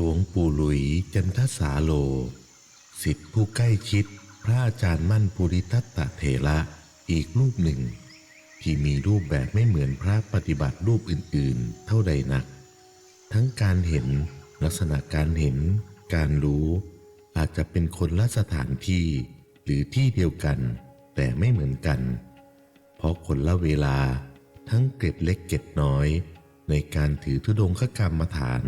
หลวงปู่หลุยจันทสาโลสิทธิผู้ใกล้ชิด พระอาจารย์มั่นปุริทัตตะเถระอีกรูปหนึ่ง ที่มีรูปแบบไม่เหมือนพระปฏิบัติรูปอื่นๆ เท่าใดนัก ทั้งการเห็นลักษณะการเห็น การรู้ อาจจะเป็นคนละสถานที่ หรือที่เดียวกัน แต่ไม่เหมือนกัน เพราะคนละเวลาทั้งเกร็ดเล็กเกร็ดน้อย ในการถือธุดงคกรรมฐาน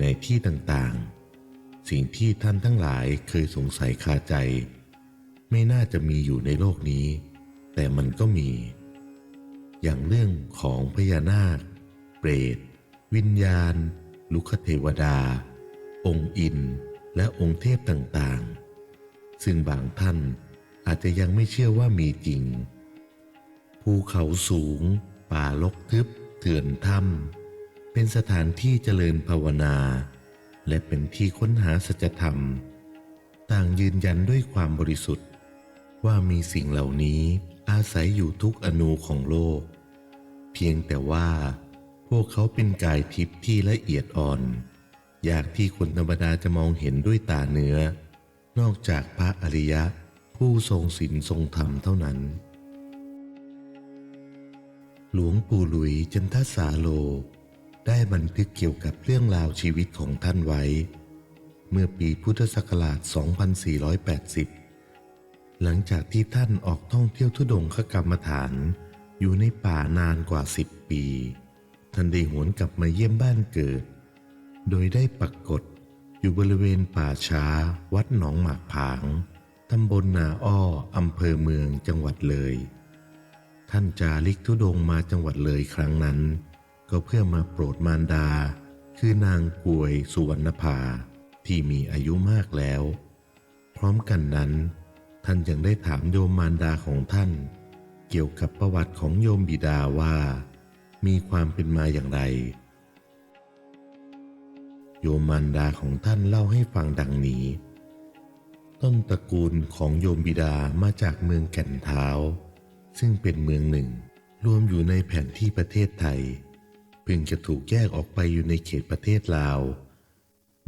ในที่ต่างๆ สิ่งที่ท่านทั้งหลายเคยสงสัยคาใจ ไม่น่าจะมีอยู่ในโลกนี้ แต่มันก็มี อย่างเรื่องของพญานาค เปรต วิญญาณ ลุคเทวดา องค์อินและองค์เทพต่างๆ ซึ่งบางท่านอาจจะยังไม่เชื่อว่ามีจริง ภูเขาสูง ป่าลกทึบ เถื่อนถ้ำ เป็นสถานที่เจริญภาวนา และเป็นที่ค้นหาสัจธรรม ต่างยืนยันด้วยความบริสุทธิ์ ว่ามีสิ่งเหล่านี้อาศัยอยู่ทุกอนูของโลก เพียงแต่ว่าพวกเขาเป็นกายทิพย์ที่ละเอียดอ่อนอยากที่คนธรรมดาจะมองเห็นด้วยตาเนื้อ นอกจากพระอริยะผู้ทรงศีลทรงธรรมเท่านั้น หลวงปู่หลุยจันทสาโล ได้บันทึกเกี่ยวกับเรื่องราวชีวิตของท่านไว้ เมื่อปีพุทธศักราช 2480 หลังจากที่ท่านออกท่องเที่ยวทุดงคกรรมฐาน อยู่ในป่านานกว่า 10 ปี ท่านได้หวนกลับมาเยี่ยมบ้านเกิด โดยได้ปรากฏอยู่บริเวณป่าช้า วัดหนองหมากผาง ตำบลนาอ้ออำเภอเมืองจังหวัดเลย ท่านจาริกทุดงมาจังหวัดเลยครั้งนั้น ก็เพื่อมาโปรดมารดา คือนางกวยสุวรรณภาที่มีอายุมากแล้ว พร้อมกันนั้น ท่านยังได้ถามโยมมารดาของท่าน เกี่ยวกับประวัติของโยมบิดาว่า มีความเป็นมาอย่างไร โยมมารดาของท่านเล่าให้ฟังดังนี้ ต้นตระกูลของโยมบิดามาจากเมืองแก่นเท้า ซึ่งเป็นเมืองหนึ่ง รวมอยู่ในแผนที่ประเทศไทย เพิ่งจะถูกแยกออกไปอยู่ในเขตประเทศลาว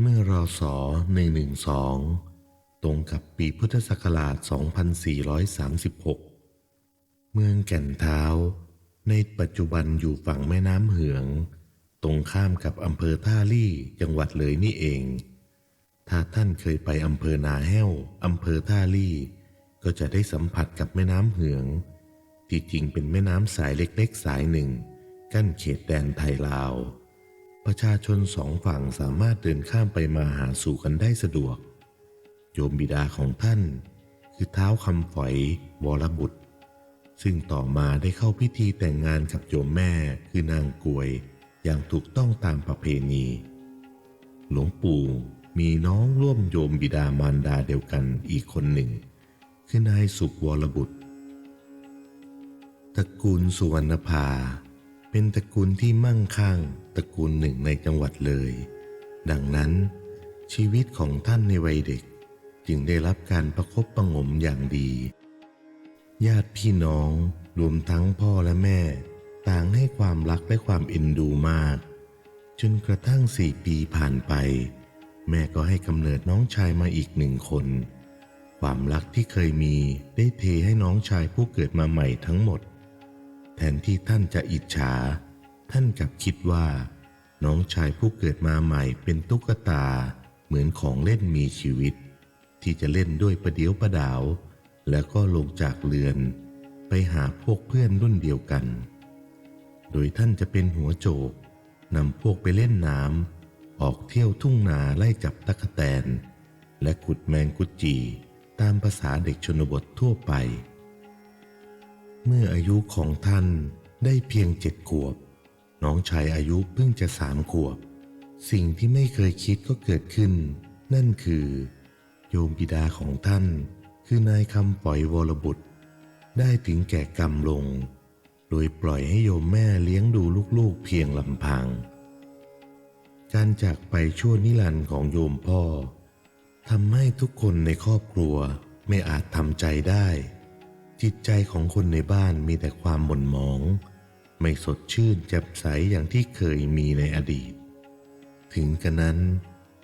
เมื่อรอศ112 ตรงกับปีพุทธศักราช 2436 เมืองแก่นเท้า ในปัจจุบันอยู่ฝั่งแม่น้ำเหือง ตรงข้ามกับอำเภอท่าลี่จังหวัดเลยนี่เอง ถ้าท่านเคยไปอำเภอนาแห้วอำเภอท่าลี่ ก็จะได้สัมผัสกับแม่น้ำเหือง ที่จริงเป็นแม่น้ำสายเล็กๆสายหนึ่ง กั้นเขตแดนไทยลาว ประชาชนสองฝั่งสามารถเดินข้ามไปมาหาสู่กันได้สะดวก โยมบิดาของท่าน คือเท้าคำฝอยวรบุตร ซึ่งต่อมาได้เข้าพิธีแต่งงานกับโยมแม่คือนางกวยอย่างถูกต้องตามประเพณี หลวงปู่มีน้องร่วมโยมบิดามารดาเดียวกันอีกคนหนึ่ง คือนายสุขวรบุตรตระกูลสุวรรณภา เป็นตระกูลที่มั่งคั่งตระกูลหนึ่งในจังหวัดเลย ดังนั้น ชีวิตของท่านในวัยเด็ก จึงได้รับการประคบประงมอย่างดี ญาติพี่น้องรวมทั้งพ่อและแม่ ต่างให้ความรักและความเอ็นดูมาก จนกระทั่งสี่ปีผ่านไป แม่ก็ให้กำเนิดน้องชายมาอีกหนึ่งคน ความรักที่เคยมีได้เทให้น้องชายผู้เกิดมาใหม่ทั้งหมด แทนที่ท่านจะอิจฉา ท่านกลับคิดว่า น้องชายผู้เกิดมาใหม่เป็นตุ๊กตา เหมือนของเล่นมีชีวิต ที่จะเล่นด้วยประเดียวประดาว แล้วก็ลงจากเรือน ไปหาพวกเพื่อนรุ่นเดียวกัน โดยท่านจะเป็นหัวโจกนำพวกไปเล่นน้ำออกเที่ยวทุ่งนาไล่จับตะกแตน และขุดแมงกุดจีตามภาษาเด็กชนบททั่วไป เมื่ออายุของท่านได้เพียงเจ็ดขวบ น้องชายอายุเพิ่งจะสามขวบ สิ่งที่ไม่เคยคิดก็เกิดขึ้น นั่นคือ โยมบิดาของท่าน คือนายคำปล่อยวรบุตร ได้ถึงแก่กรรมลง โดยปล่อยให้โยมแม่เลี้ยงดูลูกๆเพียงลำพัง การจากไปชั่วนิรันดร์ของโยมพ่อทำให้ทุกคนในครอบครัวไม่อาจทำใจได้ จิตใจของคนในบ้านมีแต่ความหม่นหมอง ไม่สดชื่นแจ่มใสอย่างที่เคยมีในอดีต ถึงกระนั้น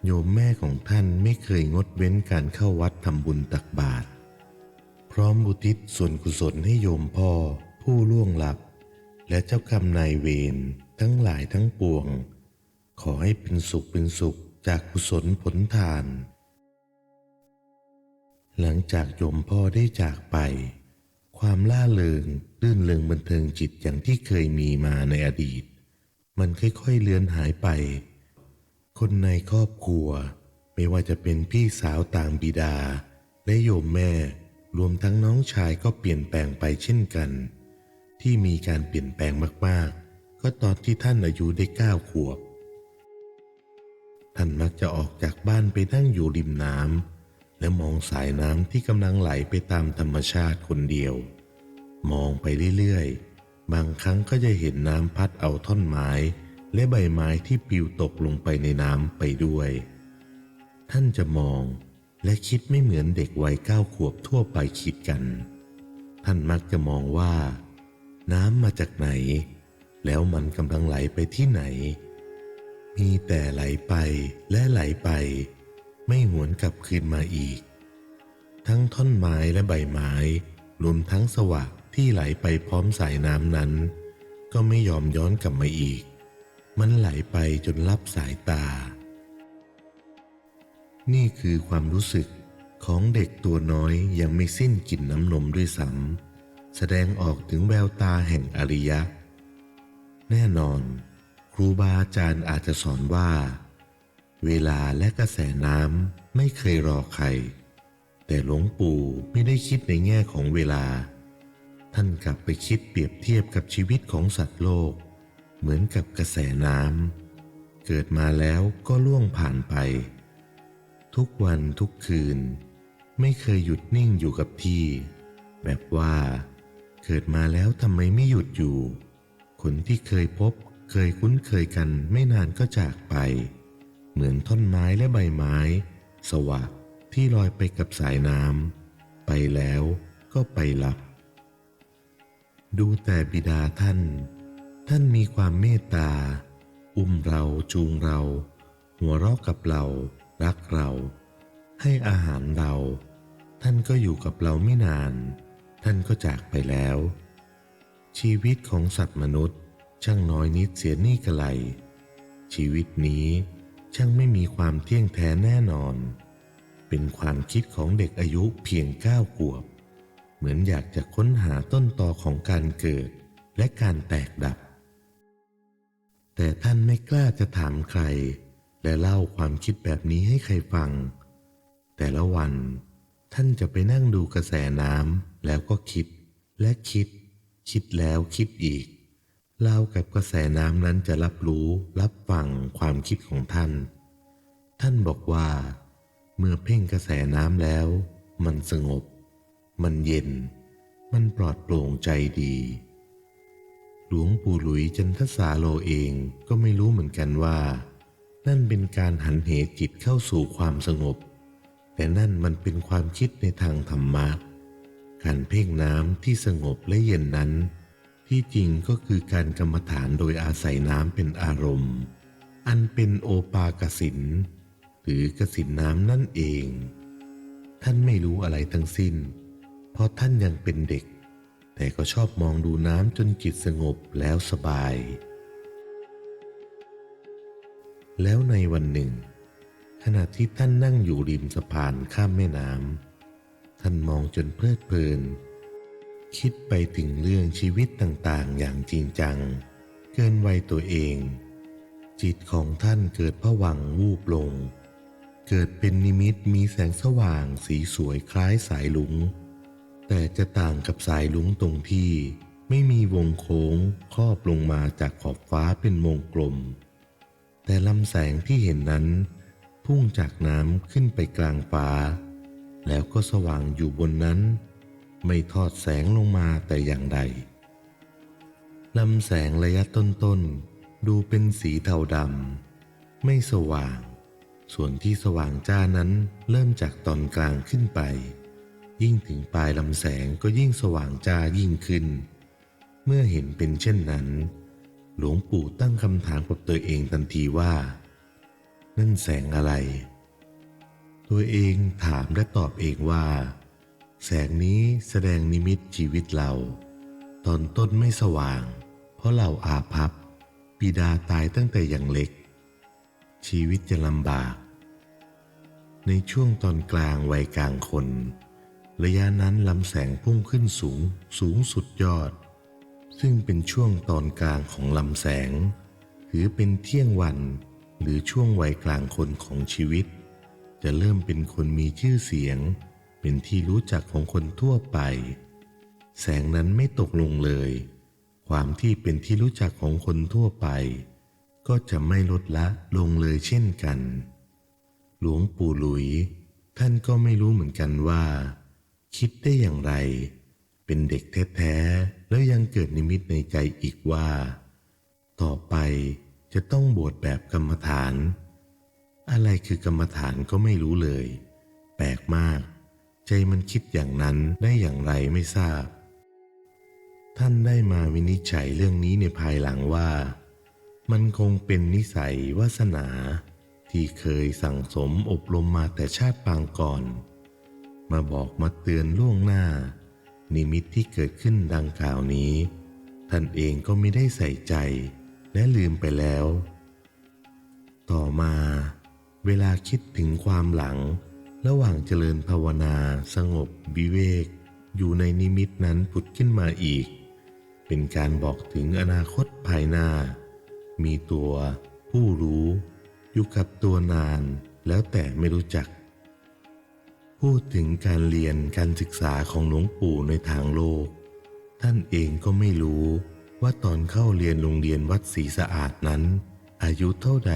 โยมแม่ของท่านไม่เคยงดเว้นการเข้าวัดทำบุญตักบาตรพร้อมบุทิศส่วนกุศลให้โยมพ่อผู้ล่วงลับ และเจ้ากรรมนายเวรทั้งหลายทั้งปวง ขอให้เป็นสุขเป็นสุขจากกุศลผลทาน หลังจากโยมพ่อได้จากไป ความล่าเริงรื่นเริงบันเทิงจิตอย่างที่เคยมีมาในอดีต มันค่อยๆเลือนหายไป คนในครอบครัว ไม่ว่าจะเป็นพี่สาวต่างบิดา และโยมแม่ รวมทั้งน้องชายก็เปลี่ยนแปลงไปเช่นกัน ที่มีการเปลี่ยนแปลงมากๆ ก็ตอนที่ท่านอายุได้เก้าขวบ ท่านมักจะออกจากบ้านไปนั่งอยู่ริมน้ำและมองสายน้ำที่กำลังไหลไปตามธรรมชาติคนเดียว มองไปเรื่อยๆ บางครั้งก็จะเห็นน้ำพัดเอาท่อนไม้ และใบไม้ที่ปลิวตกลงไปในน้ำไปด้วย ท่านจะมองและคิดไม่เหมือนเด็กวัยเก้าขวบทั่วไปคิดกัน ท่านมักจะมองว่า น้ำมาจากไหน แล้วมันกำลังไหลไปที่ไหน มีแต่ไหลไปและไหลไป ไม่หวนกลับคืนมาอีก ทั้งท่อนไม้และใบไม้รวมทั้งสวะ ที่ไหลไปพร้อมสายน้ำนั้น ก็ไม่ยอมย้อนกลับมาอีก มันไหลไปจนลับสายตา นี่คือความรู้สึกของเด็กตัวน้อยยังไม่สิ้นกลิ่นน้ำนมด้วยซ้ำแสดงออกถึงแววตาแห่งอริยะ แน่นอน ครูบาอาจารย์อาจจะสอนว่า เวลาและกระแสน้ำไม่เคยรอใคร แต่หลวงปู่ไม่ได้คิดในแง่ของเวลา ท่านกลับไปคิดเปรียบเทียบกับชีวิตของสัตว์โลก เหมือนกับกระแสน้ำเกิดมาแล้วก็ล่วงผ่านไป ทุกวันทุกคืน ไม่เคยหยุดนิ่งอยู่กับที่ แบบว่า เกิดมาแล้วทำไมไม่หยุดอยู่ คนที่เคยพบเคยคุ้นเคยกันไม่นานก็จากไป เหมือนท่อนไม้และใบไม้ สวะที่ลอยไปกับสายน้ำไปแล้วก็ไปหลับ ดูแต่บิดาท่าน ท่านมีความเมตตา อุ้มเราจูงเรา หัวเราะกับเรา รักเรา ให้อาหารเรา ท่านก็อยู่กับเราไม่นาน ท่านก็จากไปแล้ว ชีวิตของสัตว์มนุษย์ ช่างน้อยนิดเสียนี่กะไรชีวิตนี้ช่างไม่มีความเที่ยงแท้แน่นอน เป็นความคิดของเด็กอายุเพียงเก้าขวบ เหมือนอยากจะค้นหาต้นตอของการเกิดและการแตกดับ แต่ท่านไม่กล้าจะถามใคร และเล่าความคิดแบบนี้ให้ใครฟัง แต่ละวันท่านจะไปนั่งดูกระแสน้ำแล้วก็คิดและคิด คิดแล้วคิดอีกเล่ากับกระแสน้ำนั้นจะรับรู้รับฟังความคิดของท่าน ท่านบอกว่า เมื่อเพ่งกระแสน้ำแล้ว มันสงบ มันเย็น มันปลอดโปร่งใจดี หลวงปู่หลุยจันทสาโลเองก็ไม่รู้เหมือนกันว่า นั่นเป็นการหันเหจิตเข้าสู่ความสงบ แต่นั่นมันเป็นความคิดในทางธรรมะการเพ่งน้ำที่สงบและเย็นนั้น ที่จริงก็คือการกรรมฐานโดยอาศัยน้ำเป็นอารมณ์ อันเป็นโอปากสินหรือกสินน้ำนั่นเอง ท่านไม่รู้อะไรทั้งสิ้น เพราะท่านยังเป็นเด็ก แต่ก็ชอบมองดูน้ำจนจิตสงบแล้วสบาย แล้วในวันหนึ่ง ขณะที่ท่านนั่งอยู่ริมสะพานข้ามแม่น้ำท่านมองจนเพลิดเพลิน คิดไปถึงเรื่องชีวิตต่างๆ อย่างจริงจัง เกินวัยตัวเอง จิตของท่านเกิดผวังวูบลง เกิดเป็นนิมิตมีแสงสว่างสีสวยคล้ายสายลุง แต่จะต่างกับสายลุงตรงที่ ไม่มีวงโค้งครอบลงมาจากขอบฟ้าเป็นวงกลม แต่ลำแสงที่เห็นนั้น พุ่งจากน้ำขึ้นไปกลางฟ้า แล้วก็สว่างอยู่บนนั้น ไม่ทอดแสงลงมาแต่อย่างใดลำแสงระยะต้นๆดูเป็นสีเทาดำไม่สว่าง ส่วนที่สว่างจ้านั้นเริ่มจากตอนกลางขึ้นไป ยิ่งถึงปลายลำแสงก็ยิ่งสว่างจ้ายิ่งขึ้น เมื่อเห็นเป็นเช่นนั้น หลวงปู่ตั้งคำถามกับตัวเองทันทีว่า นั่นแสงอะไร ตัวเองถามและตอบเองว่า แสงนี้แสดงนิมิตชีวิตเรา ตอนต้นไม่สว่าง เพราะเราอาภัพบิดาตายตั้งแต่อย่างเล็ก ชีวิตจะลำบาก ในช่วงตอนกลางวัยกลางคน ระยะนั้นลำแสงพุ่งขึ้นสูงสูงสุดยอด ซึ่งเป็นช่วงตอนกลางของลำแสง ถือเป็นเที่ยงวันหรือช่วงวัยกลางคนของชีวิต จะเริ่มเป็นคนมีชื่อเสียง เป็นที่รู้จักของคนทั่วไป แสงนั้นไม่ตกลงเลย ความที่เป็นที่รู้จักของคนทั่วไป ก็จะไม่ลดละลงเลยเช่นกัน หลวงปู่หลุย ท่านก็ไม่รู้เหมือนกันว่า คิดได้อย่างไร เป็นเด็กแท้ๆแล้วยังเกิดนิมิตในใจอีกว่า ต่อไปจะต้องบวชแบบกรรมฐาน อะไรคือกรรมฐานก็ไม่รู้เลย แปลกมาก ใจมันคิดอย่างนั้นได้อย่างไรไม่ทราบ ท่านได้มาวินิจฉัยเรื่องนี้ในภายหลังว่า มันคงเป็นนิสัยวาสนา ที่เคยสั่งสมอบรมมาแต่ชาติปางก่อน มาบอกมาเตือนล่วงหน้า นิมิตที่เกิดขึ้นดังกล่าวนี้ ท่านเองก็ไม่ได้ใส่ใจ และลืมไปแล้ว ต่อมา เวลาคิดถึงความหลัง ระหว่างเจริญภาวนาสงบวิเวก อยู่ในนิมิตนั้นผุดขึ้นมาอีก เป็นการบอกถึงอนาคตภายหน้า มีตัว ผู้รู้ อยู่กับตัวนานแล้วแต่ไม่รู้จัก พูดถึงการเรียนการศึกษาของหลวงปู่ในทางโลก ท่านเองก็ไม่รู้ว่าตอนเข้าเรียนโรงเรียนวัดศรีสะอาดนั้น อายุเท่าใด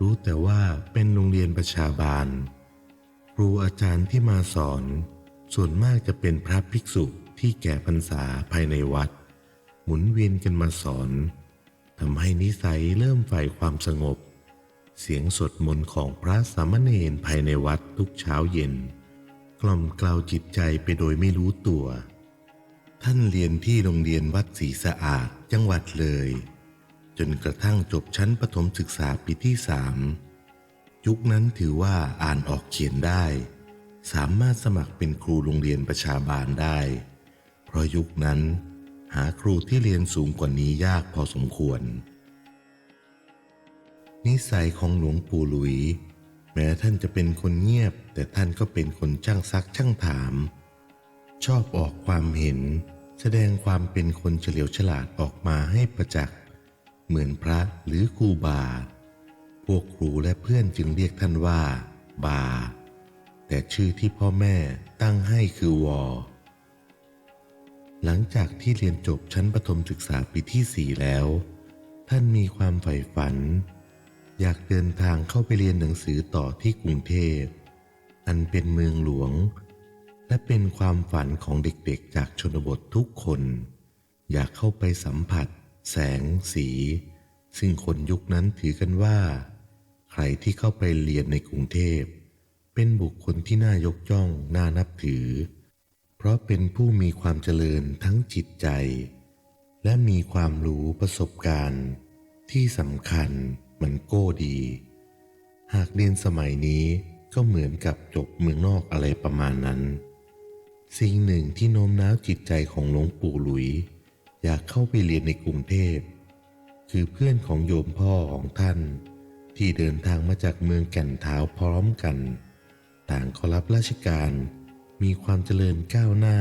รู้แต่ว่าเป็นโรงเรียนประชาบาล ครูอาจารย์ที่มาสอน ส่วนมากจะเป็นพระภิกษุที่แก่พรรษาภายในวัด หมุนเวียนกันมาสอนทำให้นิสัยเริ่มใฝ่ความสงบ เสียงสวดมนต์ของพระสามเณรภายในวัดทุกเช้าเย็น กล่อมกล่าวจิตใจไปโดยไม่รู้ตัว ท่านเรียนที่โรงเรียนวัดศรีสะอาดจังหวัดเลย จนกระทั่งจบชั้นประถมศึกษาปีที่สามยุคนั้นถือว่าอ่านออกเขียนได้ สามารถสมัครเป็นครูโรงเรียนประชาบาลได้ เพราะยุคนั้น หาครูที่เรียนสูงกว่านี้ยากพอสมควร นิสัยของหลวงปู่หลุย แม้ท่านจะเป็นคนเงียบ แต่ท่านก็เป็นคนช่างซักช่างถาม ชอบออกความเห็น แสดงความเป็นคนเฉลียวฉลาดออกมาให้ประจักษ์เหมือนพระหรือครูบา พวกครูและเพื่อนจึงเรียกท่านว่า บา แต่ชื่อที่พ่อแม่ตั้งให้คือวอ หลังจากที่เรียนจบชั้นประถมศึกษาปีที่สี่แล้ว ท่านมีความใฝ่ฝัน อยากเดินทางเข้าไปเรียนหนังสือต่อที่กรุงเทพ อันเป็นเมืองหลวง และเป็นความฝันของเด็กๆจากชนบททุกคน อยากเข้าไปสัมผัส แสง สี ซึ่งคนยุคนั้นถือกันว่า ใครที่เข้าไปเรียนในกรุงเทพ เป็นบุคคลที่น่ายกย่องน่านับถือ เพราะเป็นผู้มีความเจริญทั้งจิตใจ และมีความรู้ประสบการณ์ที่สำคัญ มันโก้ดี หากเรียนสมัยนี้ก็เหมือนกับจบเมืองนอกอะไรประมาณนั้น สิ่งหนึ่งที่โน้มน้าวจิตใจของหลวงปู่หลุย อยากเข้าไปเรียนในกรุงเทพ คือเพื่อนของโยมพ่อของท่าน ที่เดินทางมาจากเมืองแก่นเท้าพร้อมกัน ต่างขอรับราชการมีความเจริญก้าวหน้า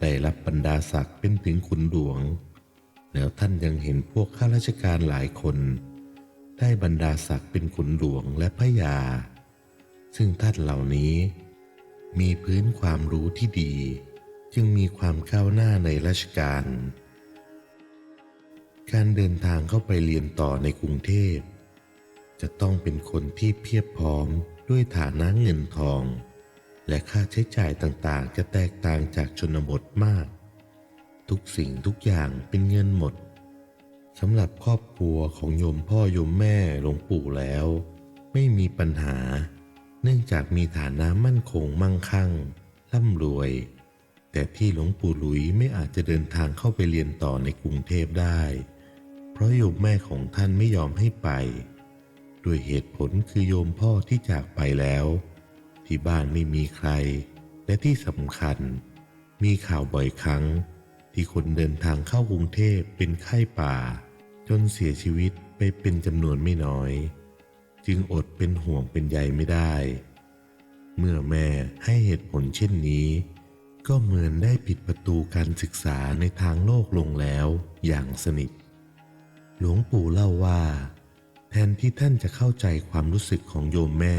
ได้รับบรรดาศักดิ์เป็นถึงขุนหลวง แล้วท่านยังเห็นพวกข้าราชการหลายคน ได้บรรดาศักดิ์เป็นขุนหลวงและพระยา ซึ่งท่านเหล่านี้ มีพื้นความรู้ที่ดี จึงมีความก้าวหน้าในราชการ การเดินทางเข้าไปเรียนต่อในกรุงเทพ จะต้องเป็นคนที่เพียบพร้อมด้วยฐานะเงินทอง และค่าใช้จ่ายต่างๆ จะแตกต่างจากชนบทมาก ทุกสิ่งทุกอย่างเป็นเงินหมด สำหรับครอบครัวของโยมพ่อโยมแม่หลวงปู่แล้ว ไม่มีปัญหา เนื่องจากมีฐานะมั่นคงมั่งคั่งร่ำรวย แต่ที่หลวงปู่หลุยไม่อาจจะเดินทางเข้าไปเรียนต่อในกรุงเทพได้ เพราะโยมแม่ของท่านไม่ยอมให้ไปด้วยเหตุผลคือโยมพ่อที่จากไปแล้ว ที่บ้านไม่มีใคร และที่สำคัญ มีข่าวบ่อยครั้ง ที่คนเดินทางเข้ากรุงเทพเป็นไข้ป่า จนเสียชีวิตไปเป็นจำนวนไม่น้อย จึงอดเป็นห่วงเป็นใยไม่ได้ เมื่อแม่ให้เหตุผลเช่นนี้ ก็เหมือนได้ปิดประตูการศึกษาในทางโลกลงแล้วอย่างสนิท หลวงปู่เล่าว่า แทนที่ท่านจะเข้าใจความรู้สึกของโยมแม่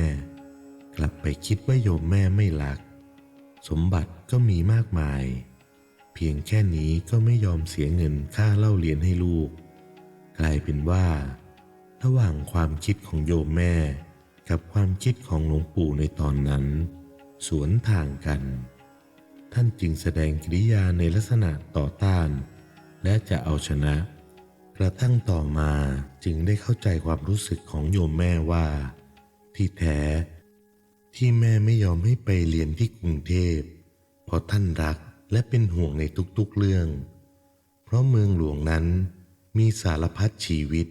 กลับไปคิดว่าโยมแม่ไม่รัก สมบัติก็มีมากมาย เพียงแค่นี้ก็ไม่ยอมเสียเงินค่าเล่าเรียนให้ลูก กลายเป็นว่า ระหว่างความคิดของโยมแม่ กับความคิดของหลวงปู่ในตอนนั้น สวนทางกัน ท่านจึงแสดงกิริยาในลักษณะต่อต้าน และจะเอาชนะ กระทั่งต่อมาจึงได้เข้าใจความรู้สึกของโยมแม่ว่า ที่แท้ที่แม่ไม่ยอมให้ไปเรียนที่กรุงเทพ เพราะท่านรักและเป็นห่วงในทุกๆเรื่อง เพราะเมืองหลวงนั้น มีสารพัดชีวิต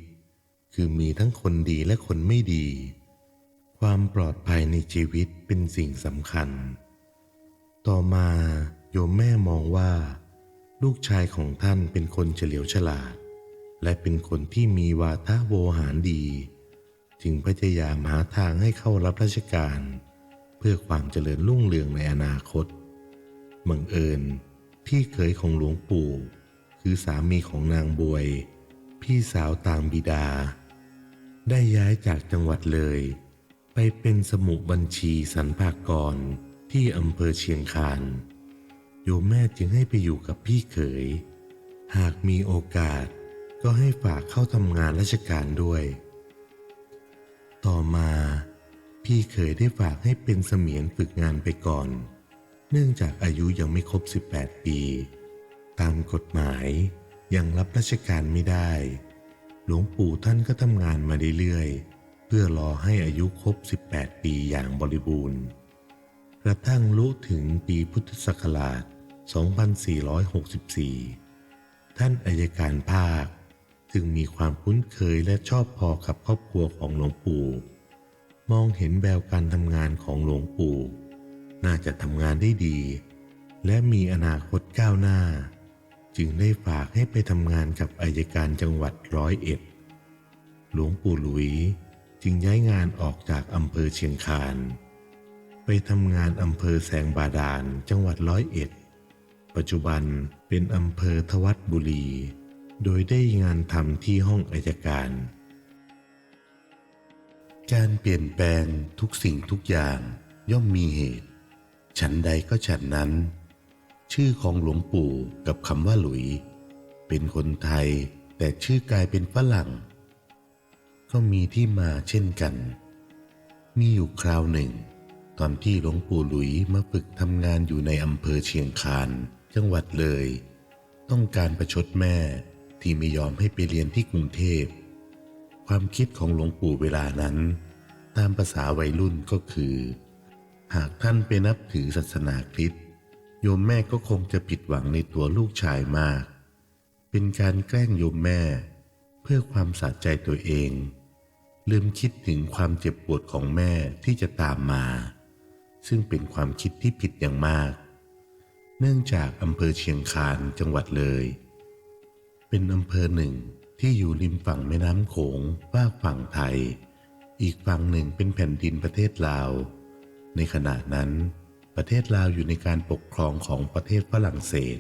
คือมีทั้งคนดีและคนไม่ดี ความปลอดภัยในชีวิตเป็นสิ่งสำคัญ ต่อมาโยมแม่มองว่า ลูกชายของท่านเป็นคนเฉลียวฉลาด และเป็นคนที่มีวาทะโวหารดี จึงพยายามหาทางให้เข้ารับราชการ เพื่อความเจริญรุ่งเรืองในอนาคตบังเอิญพี่เขยของหลวงปู่ คือสามีของนางบวย พี่สาวต่างบิดา ได้ย้ายจากจังหวัดเลย ไปเป็นสมุบัญชีสรรพากรที่อำเภอเชียงคานโยมแม่จึงให้ไปอยู่กับพี่เขย หากมีโอกาสก็ให้ฝากเข้าทำงานราชการด้วย ต่อมา พี่เขยได้ฝากให้เป็นเสมียนฝึกงานไปก่อน เนื่องจากอายุยังไม่ครบ 18 ปี ตามกฎหมาย ยังรับราชการไม่ได้ หลวงปู่ท่านก็ทำงานมาเรื่อยๆ เพื่อรอให้อายุครบ 18 ปีอย่างบริบูรณ์ กระทั่งลุถึงปีพุทธศักราช 2464 ท่านอายการภาคจึงมีความคุ้นเคยและชอบพอกับครอบครัวของหลวงปู่ มองเห็นแววการทำงานของหลวงปู่ น่าจะทำงานได้ดี และมีอนาคตก้าวหน้า จึงได้ฝากให้ไปทำงานกับอายการจังหวัดร้อยเอ็ด หลวงปู่หลุยจึงย้ายงานออกจากอำเภอเชียงคานไปทำงานอำเภอแสงบาดาลจังหวัดร้อยเอ็ด ปัจจุบันเป็นอำเภอทวัดบุรี โดยได้งานทำที่ห้องอายการ การเปลี่ยนแปลงทุกสิ่งทุกอย่างย่อมมีเหตุ ฉันใดก็ฉันนั้น ชื่อของหลวงปู่กับคำว่าหลุย เป็นคนไทยแต่ชื่อกลายเป็นฝรั่ง ก็มีที่มาเช่นกัน มีอยู่คราวหนึ่ง ตอนที่หลวงปู่หลุยมาฝึกทำงานอยู่ในอำเภอเชียงคานจังหวัดเลย ต้องการประชดแม่ที่ไม่ยอมให้ไปเรียนที่กรุงเทพ ความคิดของหลวงปู่เวลานั้น ตามภาษาวัยรุ่นก็คือ หากท่านไปนับถือศาสนาคริสต์ ยมแม่ก็คงจะผิดหวังในตัวลูกชายมาก เป็นการแกล้งโยมแม่ เพื่อความสะใจตัวเอง ลืมคิดถึงความเจ็บปวดของแม่ที่จะตามมา ซึ่งเป็นความคิดที่ผิดอย่างมาก เนื่องจากอำเภอเชียงคานจังหวัดเลย เป็นอำเภอหนึ่งที่อยู่ริมฝั่งแม่น้ำโขงฝาฝั่งไทย อีกฝั่งหนึ่งเป็นแผ่นดินประเทศลาว ในขณะนั้น ประเทศลาวอยู่ในการปกครองของประเทศฝรั่งเศส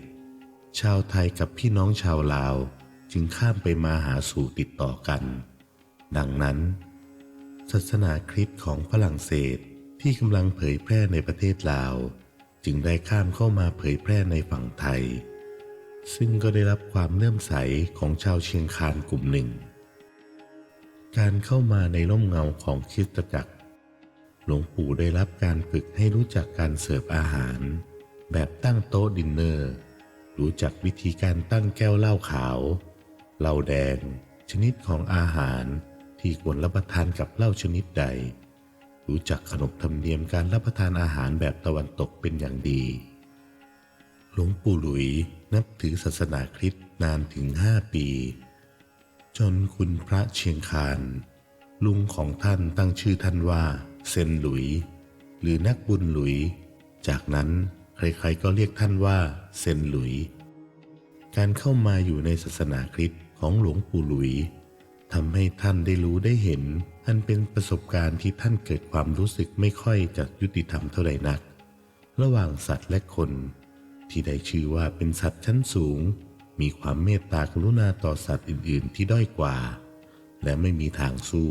ชาวไทยกับพี่น้องชาวลาวจึงข้ามไปมาหาสู่ติดต่อกัน ดังนั้น ศาสนาคริสต์ของฝรั่งเศสที่กำลังเผยแพร่ในประเทศลาว จึงได้ข้ามเข้ามาเผยแพร่ในฝั่งไทย ซึ่งก็ได้รับความเลื่อมใสของชาวเชียงคานกลุ่มหนึ่ง การเข้ามาในร่มเงาของคริสตจักร หลวงปู่ได้รับการฝึกให้รู้จักการเสิร์ฟอาหาร แบบตั้งโต๊ะดินเนอร์ รู้จักวิธีการตั้งแก้วเหล้าขาว เหล้าแดง ชนิดของอาหารที่ควรรับประทานกับเหล้าชนิดใด รู้จักขนบธรรมเนียมการรับประทานอาหารแบบตะวันตกเป็นอย่างดี หลวงปู่หลุยนับถือศาสนาคริสต์นานถึงห้าปี จนคุณพระเชียงคานลุงของท่านตั้งชื่อท่านว่า เซนหลุย หรือนักบุญหลุย จากนั้นใครๆก็เรียกท่านว่าเซนหลุย การเข้ามาอยู่ในศาสนาคริสต์ของหลวงปู่หลุยทำให้ท่านได้รู้ได้เห็น อันเป็นประสบการณ์ที่ท่านเกิดความรู้สึกไม่ค่อยจะยุติธรรมเท่าใดนัก ระหว่างสัตว์และคน ที่ได้ชื่อว่าเป็นสัตว์ชั้นสูง มีความเมตตากรุณาต่อสัตว์อื่น ๆ ที่ด้อยกว่า และไม่มีทางสู้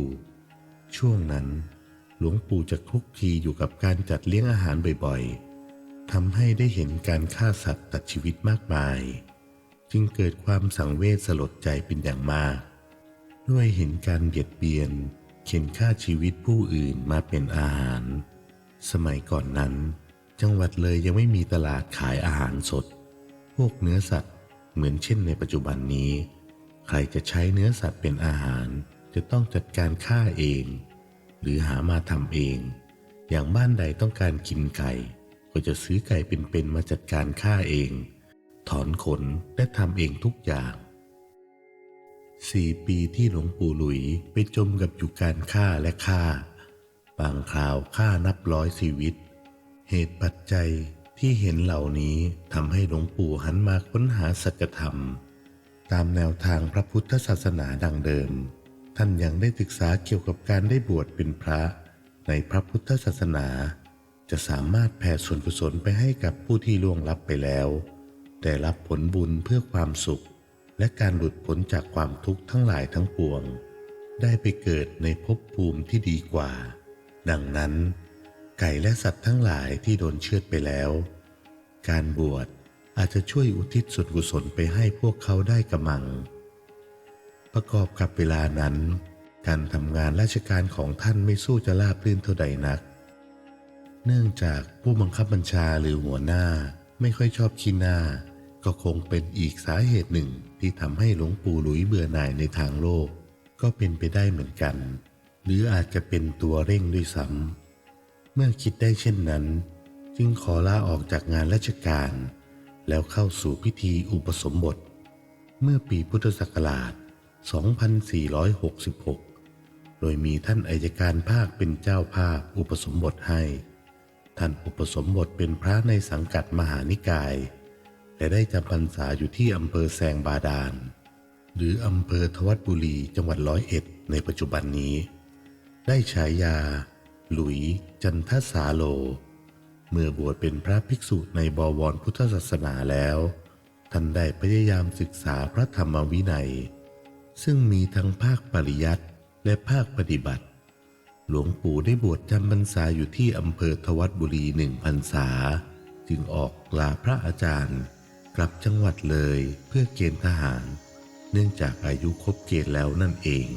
ช่วงนั้น หลวงปู่จะคลุกคลีอยู่กับการจัดเลี้ยงอาหารบ่อยๆทำให้ได้เห็นการฆ่าสัตว์ตัดชีวิตมากมาย จึงเกิดความสังเวชสลดใจเป็นอย่างมาก ด้วยเห็นการเบียดเบียน เข็นฆ่าชีวิตผู้อื่นมาเป็นอาหาร สมัยก่อนนั้น จังหวัดเลยยังไม่มีตลาดขายอาหารสด พวกเนื้อสัตว์เหมือนเช่นในปัจจุบันนี้ ใครจะใช้เนื้อสัตว์เป็นอาหารจะต้องจัดการฆ่าเอง หรือหามาทำเอง อย่างบ้านใดต้องการกินไก่ ก็จะซื้อไก่เป็นๆมาจัดการฆ่าเอง ถอนขนและทำเองทุกอย่างสี่ปีที่หลวงปู่หลุยไปจมกับอยู่การฆ่าและฆ่า บางคราวฆ่านับร้อยชีวิต เหตุปัจจัยที่เห็นเหล่านี้ทำให้หลวงปู่หันมาค้นหาสัจธรรม ตามแนวทางพระพุทธศาสนาดังเดิม ท่านยังได้ศึกษาเกี่ยวกับการได้บวชเป็นพระในพระพุทธศาสนา จะสามารถแผ่ส่วนกุศลไปให้กับผู้ที่ล่วงลับไปแล้ว ได้รับผลบุญเพื่อความสุข และการหลุดพ้นจากความทุกข์ทั้งหลายทั้งปวง ได้ไปเกิดในภพภูมิที่ดีกว่า ดังนั้น ไก่และสัตว์ทั้งหลายที่โดนเชือดไปแล้ว การบวชอาจจะช่วยอุทิศส่วนกุศลไปให้พวกเขาได้กระมัง ประกอบกับเวลานั้น การทำงานราชการของท่านไม่สู้จะราบรื่นเท่าใดนัก เนื่องจากผู้บังคับบัญชาหรือหัวหน้าไม่ค่อยชอบขี้หน้า ก็คงเป็นอีกสาเหตุหนึ่งที่ทำให้หลวงปู่หลุยเบื่อหน่ายในทางโลก ก็เป็นไปได้เหมือนกัน หรืออาจจะเป็นตัวเร่งด้วยซ้ำเมื่อคิดได้เช่นนั้น จึงขอลาออกจากงานราชการ แล้วเข้าสู่พิธีอุปสมบท เมื่อปีพุทธศักราช 2466 โดยมีท่านอัยการภาคเป็นเจ้าภาพอุปสมบทให้ ท่านอุปสมบทเป็นพระในสังกัดมหานิกาย และได้จำพรรษาอยู่ที่อำเภอแซงบาดาล หรืออำเภอทวัดบุรีจังหวัดร้อยเอ็ดในปัจจุบันนี้ ได้ฉายา หลุยจันทสาโล เมื่อบวชเป็นพระภิกษุในบวรพุทธศาสนาแล้ว ท่านได้พยายามศึกษาพระธรรมวินัย ซึ่งมีทั้งภาคปริยัติและภาคปฏิบัติ หลวงปู่ได้บวชจำพรรษาอยู่ที่อำเภอทวัดบุรีหนึ่งพรรษา จึงออกลาพระอาจารย์ กลับจังหวัดเลยเพื่อเกณฑ์ทหาร เนื่องจากอายุครบเกณฑ์แล้วนั่นเอง